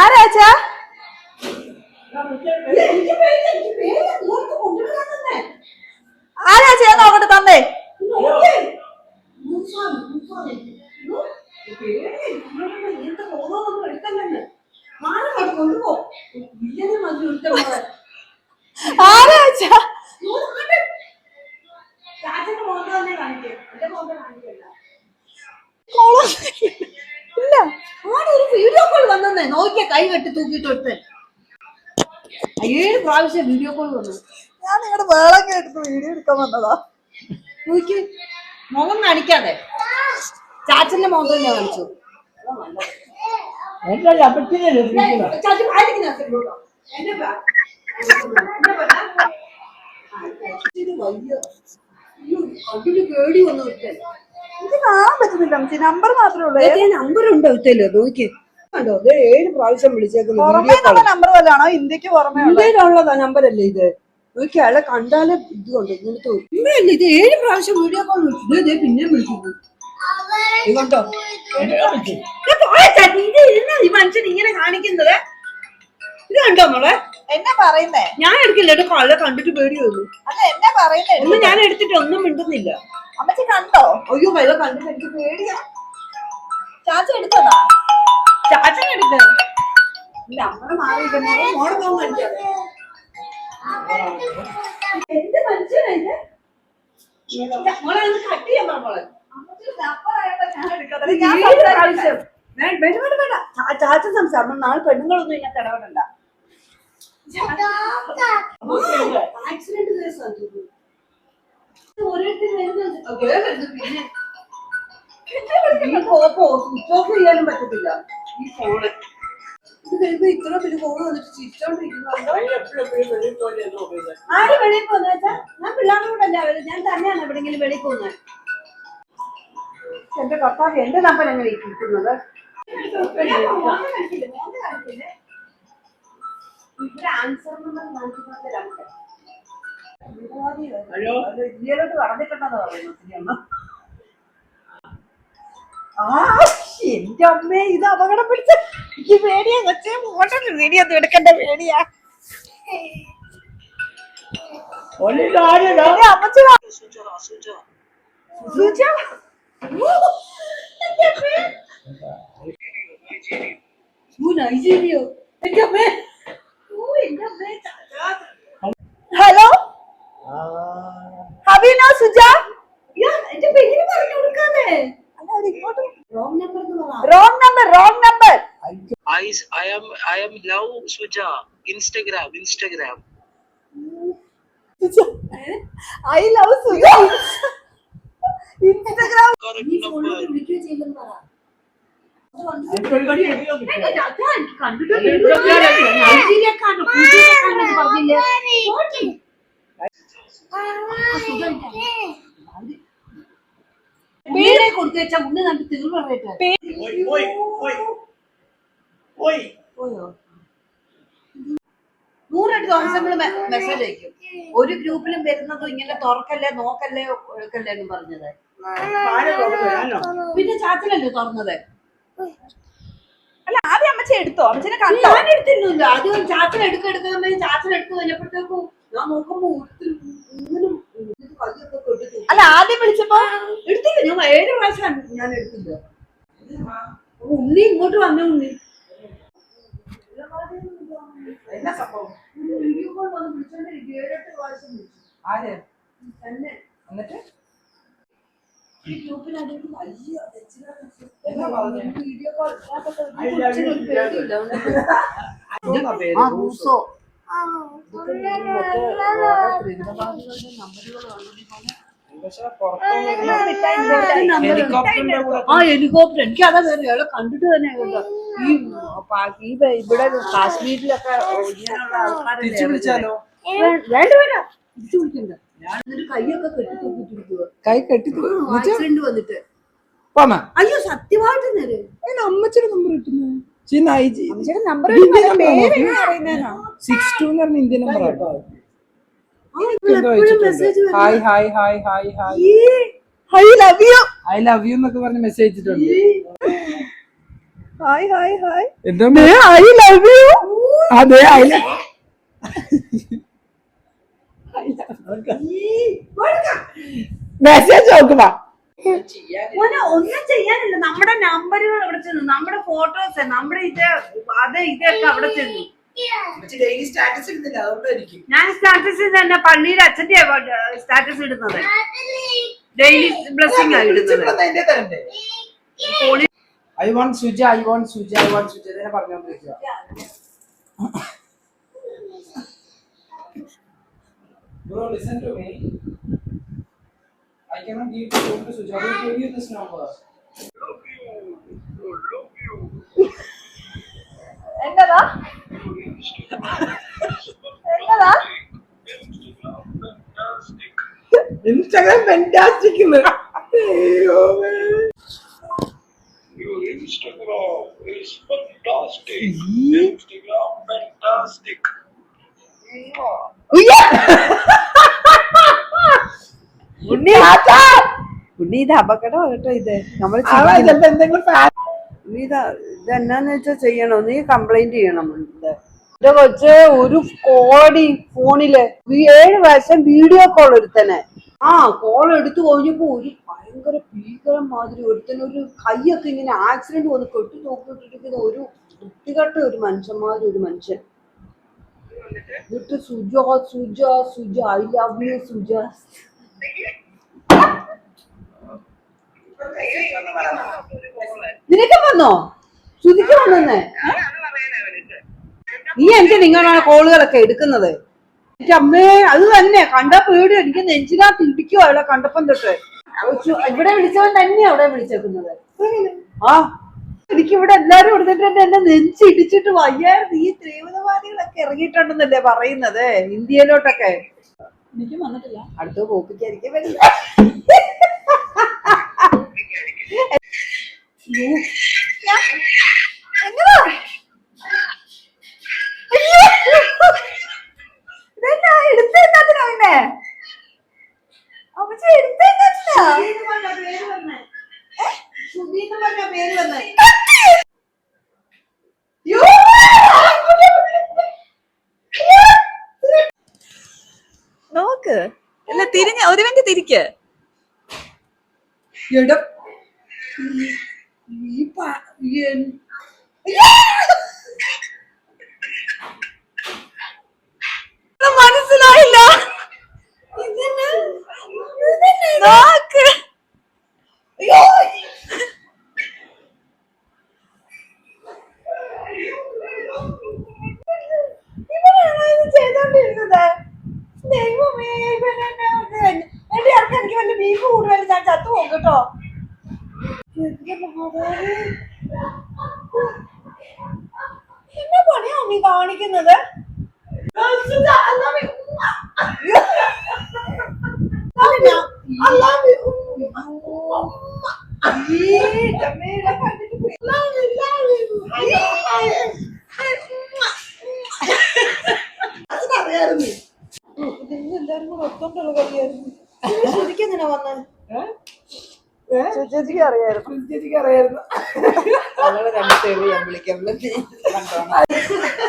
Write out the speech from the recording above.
Call ആരാച്ചാ ആരാച്ചാ ഞാൻ നോക്കട്ടെ തന്നേ? ആരാച്ചാ ചാച്ചന്റെ ഇല്ല. ആടെ ഒരു വീഡിയോ കോൾ വന്നേ നോക്കിയ കൈ കെട്ടി തൂക്കിയിട്ട് എടുത്തേ ഏഴ് പ്രാവശ്യം വീഡിയോ കോൾ വന്നു. ഞാൻ നിങ്ങളുടെ വേളം കേട്ടിട്ട് വീഡിയോ എടുക്കാൻ വന്നതാ. നോക്കി. മുഖം കാണിക്കാതെ. ചാച്ചന്റെ മുഖം തന്നെ കാണിച്ചു. പേടി വന്നു എനിക്ക് കാണാൻ പറ്റുന്നില്ല അമ്മച്ചി. നമ്പർ മാത്രമേ ഉള്ളൂ. നമ്പർ ഉണ്ടോ? നോക്കി കണ്ടോ ദേ ഏഴ് പ്രാവശ്യം വിളിച്ചേക്കുന്നു നമ്പർ വല്ലാണോ ഇന്ത്യയ്ക്ക് പുറമേ ഉള്ള. ഇന്ത്യയിലുള്ളതാ നമ്പർ അല്ലേ ഇത്? നോക്കി അയാളെ കണ്ടാലേ ഇത് കൊണ്ട് ഇങ്ങനത്തെ ഇമ്മയല്ലേ ഇത് ഏഴ് പ്രാവശ്യം വീഡിയോ കോൾ വിളിച്ചു ഇതേ വിളിക്കുന്നു ഈ മനുഷ്യൻ ഇങ്ങനെ കാണിക്കുന്നത്? ഇത് കണ്ടോ മോളെ? എന്നെ പറയുന്നേ. ഞാൻ എടുക്കില്ല കേട്ടോ കണ്ടിട്ട് പേടി വന്നു. അത് എന്നെ പറയുന്നേ. ഒന്നും ഞാൻ എടുത്തിട്ട് ഒന്നും മിണ്ടുന്നില്ല. അമ്മച്ചി കണ്ടോ അയ്യോ വെള്ളം കണ്ടിട്ട് എനിക്ക് പേടിയാ ചാച്ച എടുത്തതാ ചാച്ചൻ എടുത്ത് ഇല്ല അമ്മ മാറി മോടെ പോകാൻ എന്ത് മനുഷ്യനാ ഇത് മോളെ ഒന്ന് കട്ട് ചെയ്യാൻ പറ മോളെ അമ്മച്ചി നമ്പർ ഞാൻ എടുക്കാതെ ഞാൻ ഏഴ് പ്രാവശ്യം. വേ- വേണ്ട വേണ്ട വേണ്ട സംസാരം നാളെ പെണ്ണുങ്ങളൊന്നും ഇങ്ങനെ ആക്സിഡന്റ്. ഇത് ഓരോരുത്തർ വേറെന്ത് പിന്നെ ഈ കോപ്പോ സ്വിച്ച് ഓഫ് ചെയ്യാനും പറ്റത്തില്ല. ഈ ഫോണ് ഇത് കഴിയുമ്പോ ഇത്ര പേര് ഫോൺ വന്നിട്ട് ചിരിച്ചോണ്ടിരിക്കുന്നുണ്ടോ ആര് വെളിയിൽ പോകുന്ന വെച്ചാ ഞാൻ പിള്ളേരുടെ കൂടെ അല്ല ഞാൻ തന്നെയാണ് എവിടെങ്കിലും വെളിയിൽ പോകുന്നത് എന്റെ കർത്താവ് എന്റെ നമ്പർ എങ്ങനെ ഇരിക്കുന്നത് ആൻസർ ഹലോ? ഇന്ത്യയിലോട്ട് കടന്നിട്ടുണ്ടെന്ന് പറയുന്നു അമ്മ ആ എന്റെ അമ്മേ ഇത് അപകടം പിടിച്ച എനിക്ക് പേടിയാ കൊച്ചേ മോട്ടെ വീഡിയോ ഒന്നും എടുക്കണ്ട പേടിയാ നൈജീരിയോ? എന്റെ അമ്മേ. ഓ എന്റെ അമ്മേ ചാച്ചാ. ഹലോ ഹബീനോ സുജ യാ, എന്റെ പേര് പറഞ്ഞു കൊടുക്കാതെ അല്ല, അത് ഇങ്ങോട്ട് wrong number wrong number I number I am love Suja. Instagram Instagram. I love Suja. Instagram കണ്ടിട്ട് നമുക്ക് തീർന്നു പറയട്ടെ പോയി, നൂറെട്ട് ദിവസം നമ്മൾ മെസ്സേജ് അയക്കും. ഒരു ഗ്രൂപ്പിലും വരുന്നതും ഇങ്ങനെ തുറക്കല്ലേ നോക്കല്ലേ ഒഴുക്കല്ലേ എന്ന് പറഞ്ഞത്. പിന്നെ ചാച്ചനല്ലേ തുറന്നത്? അല്ല ആദ്യം അമ്മച്ചി എടുത്തോ? അമ്മച്ചിനെ കണ്ടോ? ഞാൻ എടുത്തിരുന്നില്ല ആദ്യം ചാച്ചൻ എടുക്കുക എടുക്കുന്ന ചാച്ചൻ എടുത്ത് കഴിഞ്ഞപ്പോഴത്തേക്കും ഞാൻ നോക്കുമ്പോ അല്ല ആദ്യം വിളിച്ചപ്പോ എടുത്തില്ല. ഞാൻ ഏഴ് പ്രാവശ്യം ഞാൻ എടുത്തില്ല. ഉണ്ണി ഇങ്ങോട്ട് വന്നേ ഉണ്ണി. എന്നാ സംഭവം? വീഡിയോ കോൾ വന്ന് വിളിച്ചോണ്ടിരിക്കും ഏഴെട്ട് പ്രാവശ്യം വിളിച്ചു. ആര്? തന്നെ. എന്നിട്ട്? ഈ ഗ്രൂപ്പിനകത്ത് വലിയ എന്നാ പറഞ്ഞേ? Video call I love you, പേടിയില്ല എന്താ പേര്? ആ ഹെലികോപ്റ്റർ എനിക്ക് അതാ ഇയാളെ കണ്ടിട്ട് തന്നെ കേട്ടോ. ഈ ഇവിടെ കാശ്മീരിലൊക്കെ വേണ്ട വേണ്ട. തിരിച്ചു വിളിക്കണ്ട. ഞാൻ എന്നിട്ട് കൈയൊക്കെ കെട്ടി തൂക്കിട്ടിരിക്കുക കൈ കെട്ടി ആക്സിഡന്റ് വന്നിട്ട്. അയ്യോ സത്യമായിട്ട് നേരെ അമ്മച്ചിയുടെ നമ്പർ കിട്ടുന്നത് സിക്സ് ടു എന്ന് പറഞ്ഞ Indian number message hi hi hi hi hi I love you I love you എന്നൊക്കെ പറഞ്ഞ് മെസ്സേജ് അയച്ചിട്ടുണ്ട് ഹായ് ഹായ് ഹായ് എന്താ ഐ ലവ് യു അതെ അയില മെസ്സേജ് നോക്കുമ്പോ ഒന്നും ചെയ്യാനില്ല. നമ്മുടെ നമ്പറുകൾ അവിടെ ചെന്നു. നമ്മുടെ ഫോട്ടോസ് നമ്മുടെ ഇത് അത് ഇതൊക്കെ അവിടെ ചെന്നു. ഞാൻ സ്റ്റാറ്റസ് തന്നെ പള്ളിയിൽ അച്ഛന്റെ സ്റ്റാറ്റസ് ഇടുന്നത്. ഡെയിലി ബ്ലെസ്സിംഗ് ആണ് ഇടുന്നത്. I want Suja I want Suja I want Suja തന്നെ പറഞ്ഞോണ്ടിരിക്കുക Bro, listen to me. I cannot give the phone to Sujata. I will give you this number. എന്നതാ എന്നതാ Instagram fantastic. Your Instagram is fantastic. Instagram fantastic. ഉണ്ണി ഉണ്ണി ഇത് അപകടം കേട്ടോ ഇത്. നമ്മൾ ഉണ്ണി ഇത് ഇതെന്നാന്ന് വെച്ചാ ചെയ്യണോ. നീ കംപ്ലൈന്റ് ചെയ്യണം ഇത്. എന്റെ കൊച്ച് ഒരു കോടി ഫോണിൽ ഏഴ് പ്രാവശ്യം വീഡിയോ കോൾ ഒരുത്തനെ. ആ കോൾ എടുത്തു കഴിഞ്ഞപ്പോ ഒരു ഭയങ്കര ഭീകരം മാതിരി ഒരുത്തന് ഒരു കൈയൊക്കെ ഇങ്ങനെ ആക്സിഡന്റ് വന്ന് കെട്ടി നോക്കിട്ടിരിക്കുന്ന ഒരു വൃത്തികെട്ട ഒരു മനുഷ്യന്മാരി ഒരു മനുഷ്യൻ. എന്നിട്ട് Suja Suja Suja I love you Suja. നിനക്ക് വന്നോ? ശ്രുതിക്ക് വന്നേ നീ എനിക്ക് നിങ്ങളാണ് കോളുകളൊക്കെ എടുക്കുന്നത്. എനിക്ക് അമ്മേ അത് തന്നെ. കണ്ട പേടി എനിക്ക് നെഞ്ചിനകത്ത് ഇടിക്കുവോ അവിടെ കണ്ടപ്പം തൊട്ട്. ഇവിടെ വിളിച്ചവൻ തന്നെയാ അവിടെ വിളിച്ചേക്കുന്നത്. ആ എനിക്ക് ഇവിടെ എല്ലാരും എടുത്തിട്ടുണ്ട് എന്നെ നെഞ്ച് ഇടിച്ചിട്ട് വയ്യായിരുന്നു ഈ തീവ്രവാദികളൊക്കെ ഇറങ്ങിയിട്ടുണ്ടെന്നല്ലേ പറയുന്നത് ഇന്ത്യയിലോട്ടൊക്കെ. എനിക്കും വന്നിട്ടില്ല. അടുത്ത പോപ്പിക്കായിരിക്കും വരില്ല എന്നതാ ഇതെന്നാ എടുത്തെന്നാ പിന്നെ അമ്മച്ചി എടുത്തെന്നാ നോക്ക്. അല്ല തിരിഞ്ഞ ഒരു മിനിറ്റ് തിരിക്ക്. എടാ, ഈ- പ- മനസ്സിലായില്ല. ദൈവമേ എന്റെ ആൾക്ക് എനിക്ക് വല്ല ബീഫ് കൂടുതൽ ഞാൻ ചത്തു പോകും കേട്ടോ. എന്നാ പണിയാ നീ കാണിക്കുന്നത് എല്ലാരും കൂടെ ഒത്തോണ്ടുള്ള കളിയായിരുന്നു ശരിക്കെങ്ങനെ വന്നേ? ചേച്ചിക്ക് അറിയായിരുന്നു. ചേച്ചിക്ക് അറിയായിരുന്നു. ഞങ്ങൾ രണ്ട് തെറി ഞാൻ വിളിക്കാൻ